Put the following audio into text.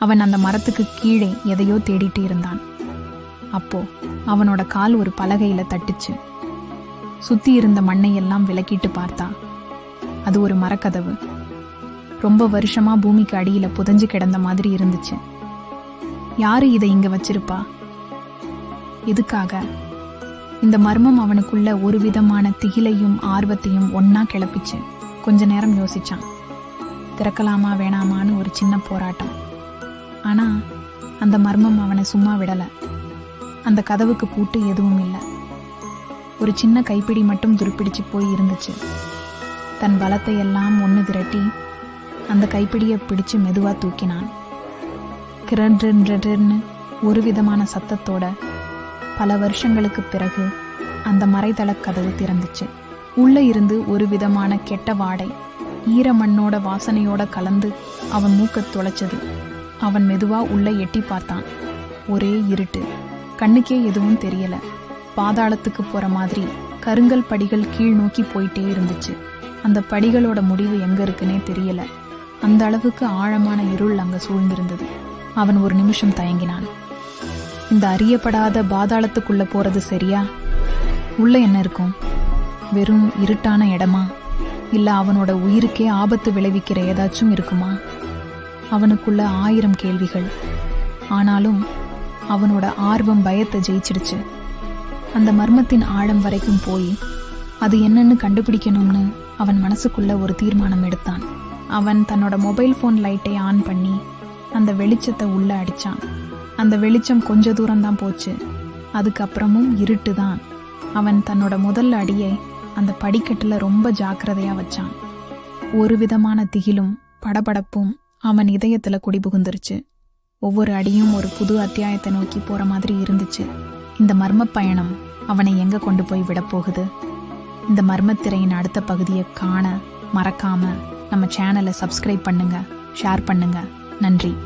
அவன் அந்த மரத்துக்கு கீழே எதையோ தேடிட்டு இருந்தான். அப்போ அவனோட கால் ஒரு பலகையில தட்டுச்சு. சுத்தி இருந்த மண்ணை எல்லாம் விலக்கிட்டு பார்த்தா அது ஒரு மரக்கதவு. ரொம்ப வருஷமா பூமிக்கு அடியில புதஞ்சு கிடந்த மாதிரி இருந்துச்சு. யாரு இதை இங்க வச்சிருப்பா? எதுக்காக? இந்த மர்மம் அவனுக்குள்ள ஒரு விதமான திகிலையும் ஆர்வத்தையும் ஒன்னா கிளப்பிச்சு. கொஞ்ச நேரம் யோசிச்சான். திறக்கலாமா வேணாமான்னு ஒரு சின்ன போராட்டம். ஆனால் அந்த மர்மம் அவனை சும்மா விடலை. அந்த கதவுக்கு பூட்டு எதுவும் இல்லை. ஒரு சின்ன கைப்பிடி மட்டும் துருப்பிடிச்சு போய் இருந்துச்சு. தன் பலத்தை எல்லாம் ஒன்று திரட்டி அந்த கைப்பிடியை பிடிச்சு மெதுவாக தூக்கினான். கிரன்னு ஒரு விதமான சத்தத்தோட பல வருஷங்களுக்கு பிறகு அந்த மறைதளக் கதவு திறந்துச்சு. உள்ளே இருந்து ஒரு விதமான கெட்ட வாடை ஈர மண்ணோட வாசனையோட கலந்து அவன் மூக்கத் துளைச்சது அவன் மெதுவா உள்ள எட்டி பார்த்தான். ஒரே இருட்டு. கண்ணுக்கே எதுவும் தெரியல. பாதாளத்துக்கு போற மாதிரி கருங்கல் படிகள் கீழ் நோக்கி போயிட்டே இருந்துச்சு. அந்த படிகளோட முடிவு எங்க இருக்குன்னே தெரியல. அந்த அளவுக்கு ஆழமான இருள் அங்க சூழ்ந்திருந்தது. அவன் ஒரு நிமிஷம் தயங்கினான். இந்த அறியப்படாத பாதாளத்துக்குள்ள போறது சரியா? உள்ள என்ன இருக்கும்? வெறும் இருட்டான இடமா? இல்ல அவனோட உயிருக்கே ஆபத்து விளைவிக்கிற ஏதாச்சும் இருக்குமா? அவனுக்குள்ள ஆயிரம் கேள்விகள். ஆனாலும் அவனோட ஆர்வம் பயத்தை ஜெயிச்சிடுச்சு. அந்த மர்மத்தின் ஆழம் வரைக்கும் போய் அது என்னன்னு கண்டுபிடிக்கணும்னு அவன் மனசுக்குள்ள ஒரு தீர்மானம் எடுத்தான். அவன் தன்னோட மொபைல் ஃபோன் லைட்டை ஆன் பண்ணி அந்த வெளிச்சத்தை உள்ள அடிச்சான். அந்த வெளிச்சம் கொஞ்ச தூரம் தான் போச்சு. அதுக்கப்புறமும் இருட்டு தான். அவன் தன்னோட முதல் அடியை அந்த படிக்கட்டுல ரொம்ப ஜாக்கிரதையா வச்சான். ஒரு விதமான திகிலும் படபடப்பும் அவன் இதயத்துல குடிபுகுந்துருச்சு ஒவ்வொரு அடியும் ஒரு புது அத்தியாயத்தை நோக்கி போற மாதிரி இருந்துச்சு. இந்த மர்ம பயணம் அவனை எங்க கொண்டு போய் விடப் போகுது? இந்த மர்மத்திரையின் அடுத்த பகுதியை காண மறக்காம நம்ம சேனலை சப்ஸ்கிரைப் பண்ணுங்க ஷேர் பண்ணுங்க. நன்றி.